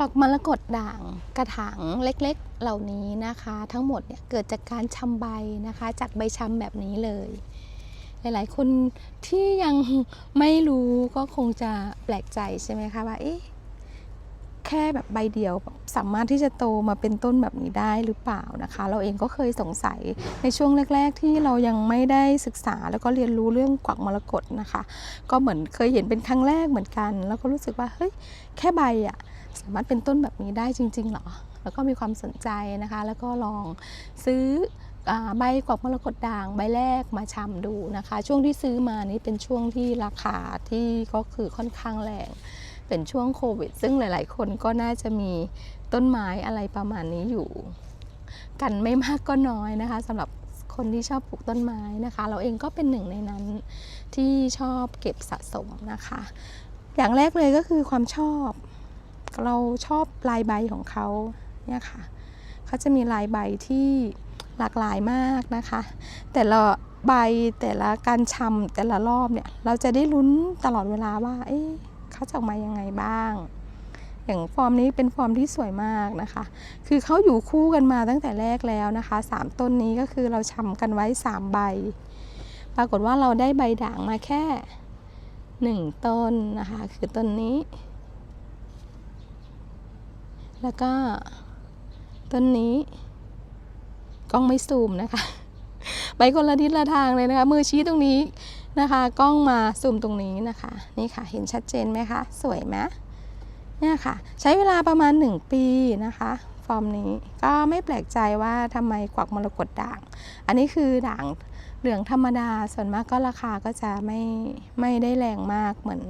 กวักมรกตด่างกระถางเล็กๆ เหล่านี้นะคะ ทั้งหมดเนี่ยเกิดจากการชำใบนะคะ จากใบชำแบบนี้เลย หลายๆ คนที่ยังไม่รู้ก็คงจะแปลกใจใช่ไหมคะว่าเอ๊ะแค่แบบใบเดียวสามารถที่จะโตมาเป็นต้นแบบนี้ได้หรือเปล่านะคะ เราเองก็เคยสงสัยในช่วงแรก ๆ ที่เรายังไม่ได้ศึกษาแล้วก็เรียนรู้เรื่องกวักมรกตนะคะ ก็เหมือนเคยเห็นเป็นครั้งแรกเหมือนกัน แล้วก็รู้สึกว่าเฮ้ยแค่ใบอะ สามารถเป็นต้นแบบนี้ได้จริงๆเหรอ แล้วก็มีความสนใจนะคะ แล้วก็ลองซื้อใบกวักมรกตด่างใบแรกมาชำดูนะคะ ช่วงที่ซื้อมานี้เป็นช่วงที่ราคาที่ก็คือค่อนข้างแรง เป็นช่วงโควิด ซึ่งหลาย ๆ คนก็น่าจะมีต้นไม้อะไรประมาณนี้อยู่ กันไม่มากก็น้อยนะคะสำหรับคนที่ชอบปลูกต้นไม้นะคะ เราเองก็เป็นหนึ่งในนั้นที่ชอบเก็บสะสมนะคะ อย่างแรกเลยก็คือความชอบ เราชอบลายใบของเขาเนี่ยค่ะเขาจะมีลายใบที่หลากหลายมากนะคะ แต่ละใบแต่ละการชำแต่ละรอบเนี่ยเราจะได้ลุ้นตลอดเวลาว่า เอ๊ะเขาจะออกมายังไงบ้าง อย่างฟอร์มนี้เป็นฟอร์มที่สวยมากนะคะ คือเขาอยู่คู่กันมาตั้งแต่แรกแล้วนะคะสามต้นนี้ก็คือเราชำกันไว้สามใบ ปรากฏว่าเราได้ใบด่างมาแค่หนึ่งต้นนะคะ คือต้นนี้ แล้วก็ต้นนี้กล้องไม่ซูมนะคะ ไปคนละทิศละทางเลยนะคะ มือชี้ตรงนี้นะคะ กล้องมาซูมตรงนี้นะคะ นี่ค่ะ เห็นชัดเจนไหมคะ สวยไหมเนี่ยค่ะ ใช้เวลาประมาณ 1 ปีนะคะ ฟอร์มนี้ก็ไม่แปลกใจว่าทำไมกวักมรกตด่าง อันนี้คือด่างเหลืองธรรมดา ส่วนมากก็ราคาก็จะไม่ไม่ได้แรงมากเหมือน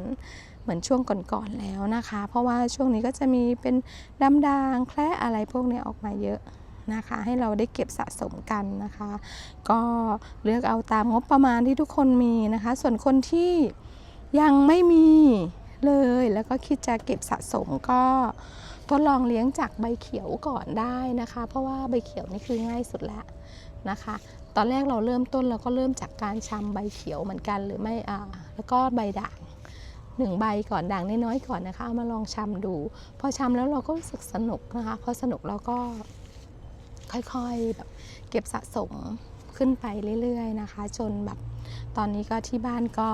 เหมือนช่วงก่อนๆแล้วนะคะ เพราะว่าช่วงนี้ก็จะมีเป็นดำดางแคละอะไรพวกนี้ออกมาเยอะนะคะ ให้เราได้เก็บสะสมกันนะคะ ก็เลือกเอาตามงบประมาณที่ทุกคนมีนะคะ ส่วนคนที่ยังไม่มีเลยแล้วก็คิดจะเก็บสะสมก็ทดลองเลี้ยงจากใบเขียวก่อนได้นะคะ เพราะว่าใบเขียวนี่คือง่ายสุดแล้วนะคะ ตอนแรกเราเริ่มต้นเราก็เริ่มจากการชำใบเขียวเหมือนกันหรือไม่อ่าแล้วก็ใบด่าง หนึ่งใบก่อนด่างน้อยๆก่อนนะคะเอามาลองชำดู พอชำแล้วเราก็รู้สึกสนุกนะคะพอสนุกเราก็ค่อยๆแบบเก็บสะสมขึ้นไปเรื่อย ๆนะคะ จนแบบตอนนี้ก็ที่บ้านก็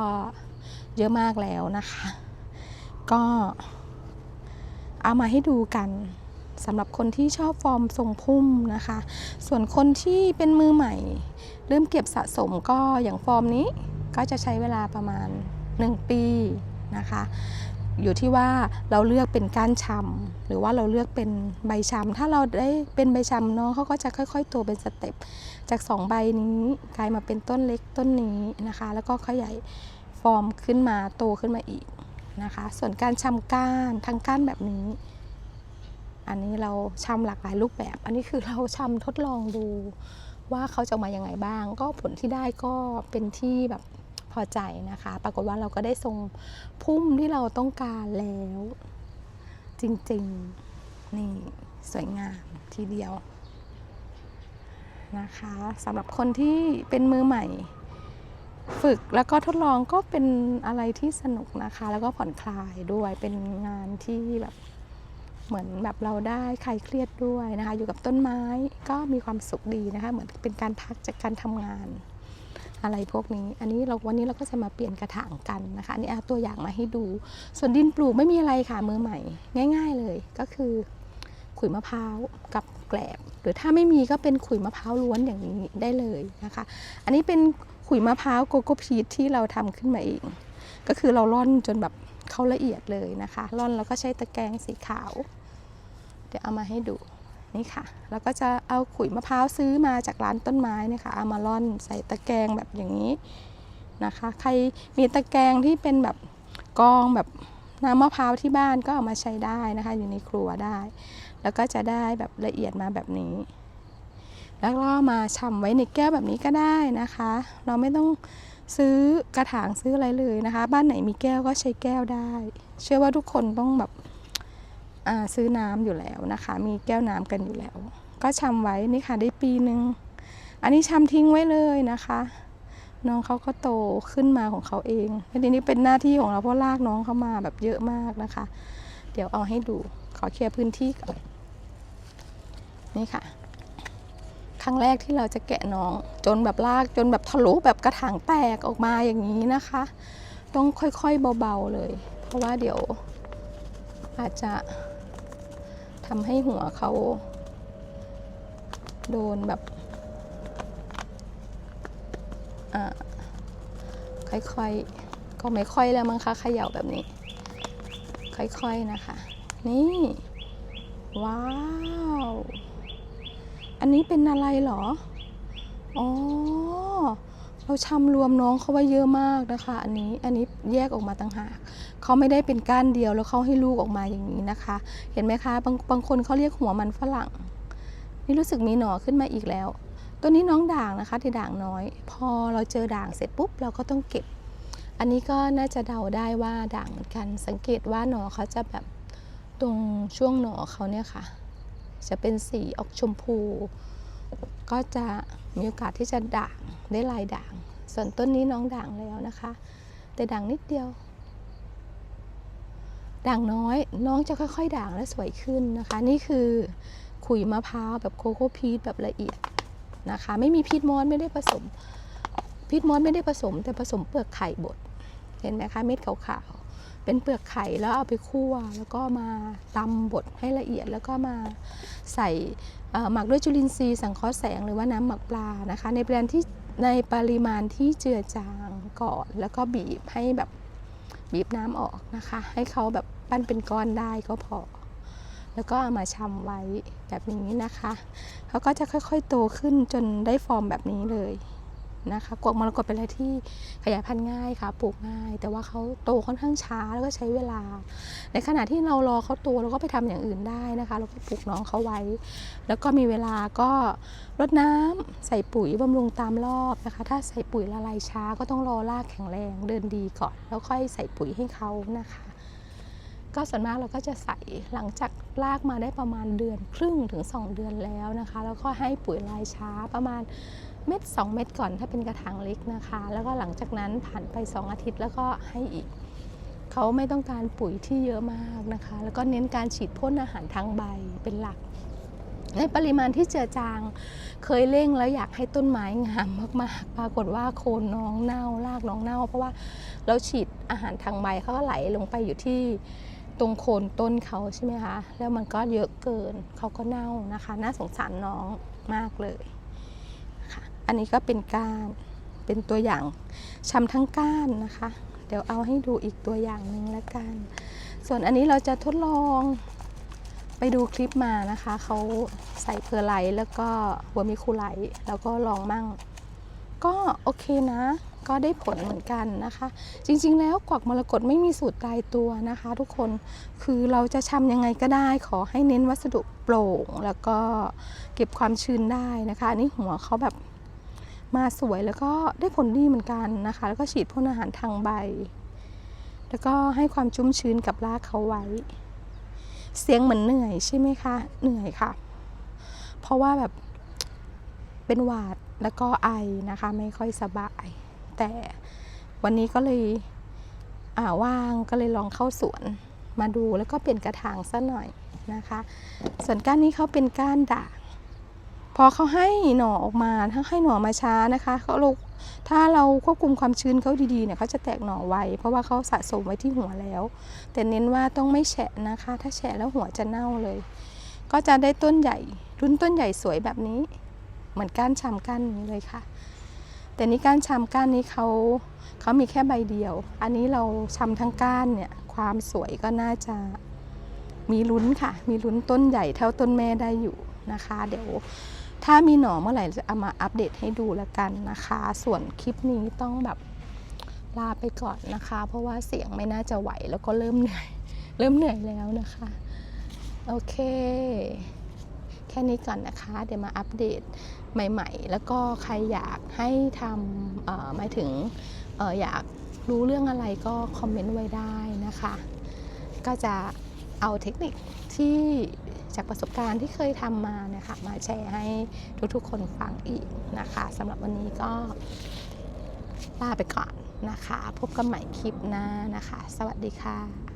เยอะมากแล้วนะคะ ก็เอามาให้ดูกันสำหรับคนที่ชอบฟอร์มทรงพุ่มนะคะ ส่วนคนที่เป็นมือใหม่ เริ่มเก็บสะสมก็อย่างฟอร์มนี้ก็จะใช้เวลาประมาณ 1 ปี นะคะ อยู่ที่ว่าเราเลือกเป็นก้านชำหรือว่าเราเลือกเป็นใบชำถ้าเราได้เป็นใบชำเนาะเขาก็จะค่อยๆโตเป็นสเต็ปจาก 2 ใบนี้กลายมาเป็นต้นเล็กต้นนี้นะคะ แล้วก็ขยายฟอร์มขึ้นมาโตขึ้นมาอีกนะคะ ส่วนการชำก้านทั้งก้านแบบนี้ อันนี้เราชำหลากหลายรูปแบบ อันนี้คือเราชำทดลองดูว่าเขาจะออกมายังไงบ้าง ก็ผลที่ได้ก็เป็นที่แบบ พอใจนะคะ ปรากฏว่าเราก็ได้ทรงพุ่มที่เราต้องการแล้ว จริงๆ นี่สวยงามทีเดียวนะคะสำหรับคนที่เป็นมือใหม่ ฝึกแล้วก็ทดลองก็เป็นอะไรที่สนุกนะคะ แล้วก็ผ่อนคลายด้วยเป็นงานที่แบบเหมือนแบบเราได้คลายเครียดด้วยนะคะ อยู่กับต้นไม้ก็มีความสุขดีนะคะ เหมือนเป็นการพักจากการทำงาน อะไรพวกนี้ อันนี้เราวันนี้เราก็จะมาเปลี่ยนกระถางกันนะคะ อันนี้เอาตัวอย่างมาให้ดู ส่วนดินปลูกไม่มีอะไรค่ะมือใหม่ ง่าย ๆเลยก็คือ ขุยมะพร้าวกับแกลบ หรือถ้าไม่มีก็เป็นขุยมะพร้าวล้วนอย่างนี้ได้เลยนะคะ อันนี้เป็นขุยมะพร้าวโกโก้พีทที่เราทำขึ้นมาเอง ก็คือเราร่อนจนแบบเขาละเอียดเลยนะคะร่อนแล้วก็ใช้ตะแกรงสีขาว เดี๋ยวเอามาให้ดู นี่ค่ะ แล้วก็จะเอาขุยมะพร้าวซื้อมาจากร้านต้นไม้นะคะเอามาร่อนใส่ตะแกรงแบบอย่างนี้นะคะ ใครมีตะแกรงที่เป็นแบบกรองแบบน้ำมะพร้าวที่บ้านก็เอามาใช้ได้นะคะ อยู่ในครัวได้ แล้วก็จะได้แบบละเอียดมาแบบนี้ แล้วก็มาชำไว้ในแก้วแบบนี้ก็ได้นะคะ เราไม่ต้องซื้อกระถางซื้ออะไรเลยนะคะ บ้านไหนมีแก้วก็ใช้แก้วได้ เชื่อว่าทุกคนต้องแบบ ซื้อน้ำอยู่แล้วนะคะ มีแก้วน้ำกันอยู่แล้ว ก็ชำไว้นี่ค่ะได้ปีหนึ่งอันนี้ชำทิ้งไว้เลยนะคะ น้องเขาก็โตขึ้นมาของเขาเองทีนี้เป็นหน้าที่ของเราเพราะลากน้องเขามาแบบเยอะมากนะคะ เดี๋ยวเอาให้ดูขอเคลียร์พื้นที่ก่อนนี่ค่ะ ครั้งแรกที่เราจะแกะน้อง จนแบบลากจนแบบทะลุแบบกระถางแตกออกมาอย่างนี้นะคะ ต้องค่อยๆเบาๆเลย เพราะว่าเดี๋ยวอาจจะ ทำให้หัวเขาโดนแบบอ่าค่อยๆ ก็ไม่ค่อยแล้วมั้งคะเขย่าแบบนี้ ค่อยๆนะคะ นี่ ว้าว อันนี้เป็นอะไรเหรอ อ๋อ เราชำรวมน้องเขาไว้เยอะมากนะคะ อันนี้ อันนี้แยกออกมาต่างหาก เขาไม่ได้เป็นก้านเดียวแล้วเขาให้ลูกออกมาอย่างนี้นะคะ เห็นไหมคะบางบางคนเขาเรียกหัวมันฝรั่ง นี่รู้สึกมีหน่อขึ้นมาอีกแล้ว ตัวนี้น้องด่างนะคะที่ด่างน้อย พอเราเจอด่างเสร็จปุ๊บเราก็ต้องเก็บ อันนี้ก็น่าจะเดาได้ว่าด่างเหมือนกัน สังเกตว่าหน่อเขาจะแบบตรงช่วงหน่อเขาเนี่ยค่ะ จะเป็นสีออกชมพู ก็จะมีโอกาสที่จะด่างได้ลายด่าง ส่วนต้นนี้น้องด่างแล้วนะคะ แต่ด่างนิดเดียว ด่างน้อยน้องจะค่อยๆ ด่างและสวยขึ้นนะคะ นี่คือขุยมะพร้าวแบบโคโค่พีชแบบละเอียดนะคะ ไม่มีพีชมอนไม่ได้ผสมพีชมอนไม่ได้ผสม แต่ผสมเปลือกไข่บดเห็นไหมคะเม็ดขาวๆเป็นเปลือกไข่แล้วเอาไปคั่ว แล้วก็มาตำบดให้ละเอียด แล้วก็มาใส่หมักด้วยจุลินทรีย์สังเคราะห์แสงหรือว่าน้ำหมักปลานะคะ ในปริมาณที่ในปริมาณที่เจือจางก่อน แล้วก็บีบให้แบบบีบน้ำออกนะคะ ให้เขาแบบ ปั้นเป็นก้อนได้ก็พอ แล้วก็เอามาชำไว้แบบนี้นะคะเขาก็จะค่อยๆโตขึ้นจนได้ฟอร์มแบบนี้เลยนะคะกวกมรกตเป็นอะไรที่ขยายพันธุ์ง่ายค่ะปลูกง่าย แต่ว่าเขาโตค่อนข้างช้าแล้วก็ใช้เวลา ในขณะที่เรารอเขาโตเราก็ไปทำอย่างอื่นได้นะคะเราก็ปลูกน้องเขาไว้ แล้วก็มีเวลาก็รดน้ำใส่ปุ๋ยบำรุงตามรอบนะคะ ถ้าใส่ปุ๋ยละลายช้าก็ต้องรอรากแข็งแรงเดินดีก่อน แล้วค่อยใส่ปุ๋ยให้เขานะคะ ก็ส่วนมากเราก็จะใส่หลังจากลากมาได้ประมาณเดือนครึ่งถึง 2 เดือนแล้วนะคะ แล้วก็ให้ปุ๋ยลายช้าประมาณเม็ด2 เม็ดก่อนถ้าเป็นกระถางเล็กนะคะ แล้วก็หลังจากนั้นผ่านไป 2 อาทิตย์แล้วก็ให้อีก เขาไม่ต้องการปุ๋ยที่เยอะมากนะคะ แล้วก็เน้นการฉีดพ่นอาหารทางใบเป็นหลัก ในปริมาณที่เจือจางเคยเร่งแล้วอยากให้ต้นไม้งามมากๆ ปรากฏว่าโคนน้องเน่ารากน้องเน่า เพราะว่าเราฉีดอาหารทางใบเขาก็ไหลลงไปอยู่ที่ ตรงโคนต้นเขาใช่ไหมคะ แล้วมันก็เยอะเกิน เขาก็เน่านะคะ น่าสงสารน้องมากเลยค่ะอันนี้ก็เป็นก้าน เป็นตัวอย่างชำทั้งก้านนะคะ เดี๋ยวเอาให้ดูอีกตัวอย่างหนึ่งละกัน ส่วนอันนี้เราจะทดลองไปดูคลิปมานะคะ เขาใส่เพอร์ไลท์แล้วก็หัวมิคูไลท์แล้วก็ลองมั่ง ก็โอเคนะ ก็ได้ผลเหมือนกันนะคะ จริงๆ แล้วกวักมรกตไม่มีสูตรตายตัวนะคะ ทุกคนคือเราจะชำยังไงก็ได้ขอให้เน้นวัสดุโปร่ง แล้วก็เก็บความชื้นได้นะคะอันนี้หัวเขาแบบมาสวยแล้วก็ได้ผลดีเหมือนกันนะคะ แล้วก็ฉีดพ่นอาหารทางใบ แล้วก็ให้ความชุ่มชื้นกับรากเขาไว้ เสียงเหมือนเหนื่อยใช่ไหมคะเหนื่อยค่ะ เพราะว่าแบบเป็นหวัดแล้วก็ไอนะคะ ไม่ค่อยสบาย แต่วันนี้ก็เลยอ่าว่างก็เลยลองเข้าสวนมาดูแล้วก็เปลี่ยนกระถางซะหน่อยนะคะ ส่วนก้านนี้เขาเป็นก้านด่างพอเขาให้หน่อออกมาถ้าให้หน่อมาช้านะคะเขาลูกถ้าเราควบคุมความชื้นเขาดีๆเนี่ยเขาจะแตกหน่อไวเพราะว่าเขาสะสมไว้ที่หัวแล้ว แต่เน้นว่าต้องไม่แฉะนะคะ ถ้าแฉะแล้วหัวจะเน่าเลย ก็จะได้ต้นใหญ่ รุ่นต้นใหญ่สวยแบบนี้ เหมือนก้านชำก้านนี้เลยค่ะ แต่นี่ก้านชำก้านนี้เขาเขามีแค่ใบเดียว อันนี้เราชำทั้งก้านเนี่ยความสวยก็น่าจะมีลุ้นค่ะ มีลุ้นต้นใหญ่เท่าต้นแม่ได้อยู่นะคะ เดี๋ยวถ้ามีหน่อเมื่อไหร่จะเอามาอัปเดตให้ดูล้วกันนะคะ ส่วนคลิปนี้ต้องแบบลาไปก่อนนะคะ เพราะว่าเสียงไม่น่าจะไหวแล้วก็เริ่มเหนื่อย เริ่มเหนื่อยแล้วนะคะ โอเค แค่นี้ก่อนนะคะ เดี๋ยวมาอัปเดต ใหม่ ๆ แล้วก็ใครอยากให้ทำหมายถึงอออยากรู้เรื่องอะไรก็คอมเมนต์ไว้ได้นะคะ ก็จะเอาเทคนิคที่จากประสบการณ์ที่เคยทำมาเนี่ยค่ะมาแชร์ให้ทุกๆคนฟังอีกนะคะสำหรับวันนี้ก็ลาไปก่อนนะคะ พบกันใหม่คลิปหน้านะคะ สวัสดีค่ะ